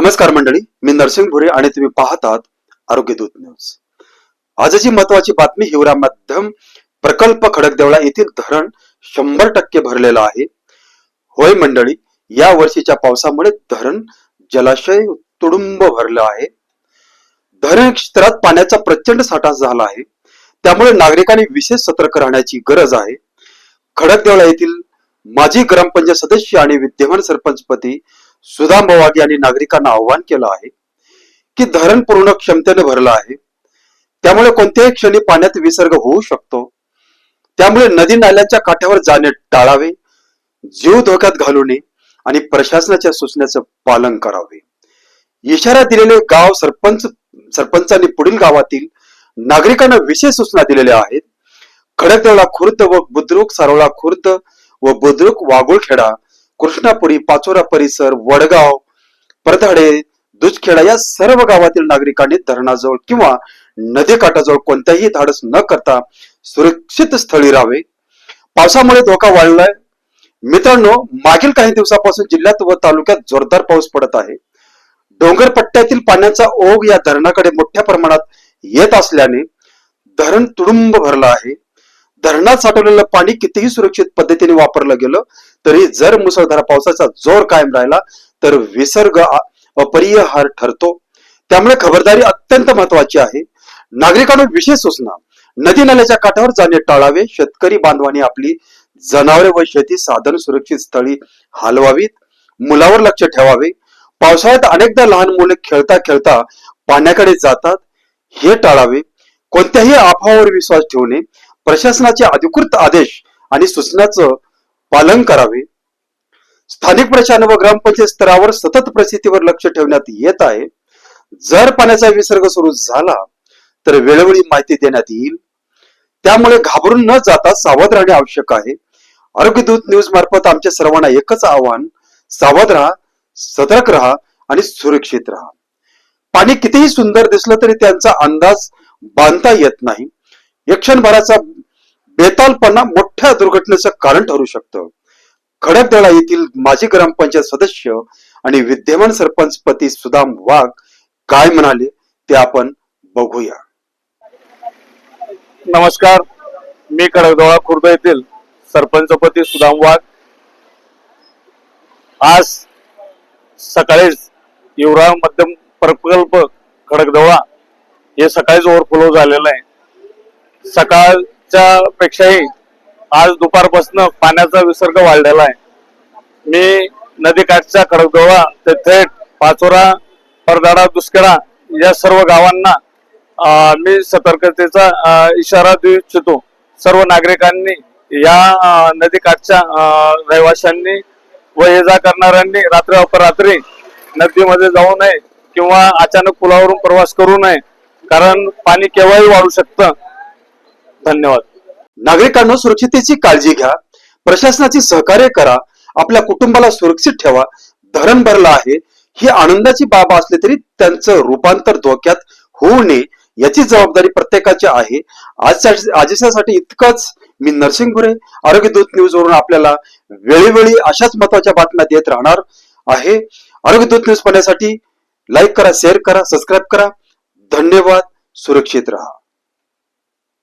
नमस्कार मंडळी मी नरसिंग भुरे आणि तुम्ही पाहतात आरोग्य दूत न्यूज. आजची महत्वाची बातमी हिवरा मध्यम प्रकल्प खडकदेवळा येथील धरण शंभर टक्के भरलेलं आहे. होय मंडळी या वर्षीच्या पावसामुळे धरण जलाशय तुडुंब भरलं आहे. धरण क्षेत्रात पाण्याचा प्रचंड साठा झाला आहे. त्यामुळे नागरिकांनी विशेष सतर्क राहण्याची गरज आहे. खडकदेवळा येथील माजी ग्रामपंचायत सदस्य आणि विद्यमान सरपंचपती सुदाम वाघ यांनी नागरिकांना आव्हान केलं आहे की धरण पूर्ण क्षमतेने भरलं आहे. त्यामुळे कोणत्याही क्षणी पाण्यात विसर्ग होऊ शकतो. त्यामुळे नदी नाल्यांच्या काठावर जाणे टाळावे जीव धोक्यात घालू नये आणि प्रशासनाच्या सूचनेचं पालन करावे. इशारा दिलेले गाव सरपंच सरपंचांनी पुढील गावातील नागरिकांना विशेष सूचना दिलेल्या आहेत. खडकदेवळा खुर्द व बुद्रुक सारोळा खुर्द व बुद्रुक वागुळखेडा कृष्णापुरी पाचोरा परिसर वडगाव परधाडे दुजखेडा या सर्व गावातील नागरिकांनी धरणाजवळ किंवा नदीकाठाजवळ कोणत्याही धाडस न करता सुरक्षित स्थळी राहावे. पावसामुळे धोका वाढलाय. मित्रांनो मागील काही दिवसापासून जिल्ह्यात व तालुक्यात जोरदार पाऊस पडत आहे. डोंगर पट्ट्यातील पाण्याचा ओघ या धरणाकडे मोठ्या प्रमाणात येत असल्याने धरण तुडुंब भरलं आहे. धरणात साठवलेलं पाणी कितीही सुरक्षित पद्धतीने वापरलं गेलं तरी जर मुसळधार पावसाचा जोर कायम राहिला तर विसर्ग अपरिहार ठरतो. त्यामुळे खबरदारी अत्यंत महत्वाची आहे. नागरिकांना विशेष सूचना. नदी नाल्याच्या काठावर जाणे टाळावे. शेतकरी बांधवांनी आपली जनावरे व शेती साधन सुरक्षित स्थळी हलवावीत. मुलावर लक्ष ठेवावे. पावसाळ्यात अनेकदा लहान मुले खेळता खेळता पाण्याकडे जातात. हे टाळावे. कोणत्याही अफवावर विश्वास ठेवू नये प्रशासनाचे अधिकृत आदेश आणि सूचनाचं पालन करावे. स्थानिक प्रशासन व ग्रामपंचायत स्तरावर सतत परिस्थितीवर लक्ष ठेवण्यात येत आहे. जर पाण्याचा विसर्ग सुरू झाला तर वेळोवेळी माहिती देण्यात येईल. त्यामुळे घाबरून न जाता सावध राहणे आवश्यक आहे. आरोग्यदूत न्यूज मार्फत आमच्या सर्वांना एकच आव्हान सावध राहा सतर्क राहा आणि सुरक्षित राहा. पाणी कितीही सुंदर दिसलं तरी त्यांचा अंदाज बांधता येत नाही. एक क्षणभराचा बेतालपणा मोठ्या दुर्घटनेचं कारण ठरू शकतं. खडकदळा येथील माजी ग्रामपंचायत सदस्य आणि विद्यमान सरपंच पती सुदाम वाघ काय म्हणाले ते आपण बघूया. नमस्कार मी खडकदोळा खुर्द येथील सरपंचपती सुदाम वाघ. आज सकाळीच युवराव मध्यम प्रकल्प खडकदोळा हे सकाळीच ओव्हरफ्लो झालेलं आहे. सकाळ च्या पेक्षाही आज दुपारपासून पाण्याचा विसर्ग वाढलेला आहे. मी नदीकाठच्या खडकदोळा ते थेट पाचोरा परदाडा दुसकेडा या सर्व गावांना मी सतर्कतेचा इशारा देऊ इच्छितो. सर्व नागरिकांनी या नदीकाठच्या रहिवाशांनी व ये जा करणाऱ्यांनी रात्री अपरात्री नदीमध्ये जाऊ नये किंवा अचानक पुलावरून प्रवास करू नये. कारण पाणी केव्हाही वाढू शकतं. धन्यवाद. नागरिकांना सुरक्षितेची काळजी घ्या. प्रशासनाची सहकार्य करा. आपल्या कुटुंबाला सुरक्षित ठेवा. धरण भरलं आहे. ही आनंदाची बाब असली तरी त्यांचं रूपांतर धोक्यात होऊ नये याची जबाबदारी प्रत्येकाची आहे. आजच्या आजच्यासाठी इतकंच. मी नरसिंह भुरे आरोग्यदूत न्यूज वरून आपल्याला वेळोवेळी अशाच महत्त्वाच्या बातम्या देत राहणार आहे. आरोग्यदूत न्यूज पाहण्यासाठी लाईक करा शेअर करा सबस्क्राईब करा. धन्यवाद. सुरक्षित राहा.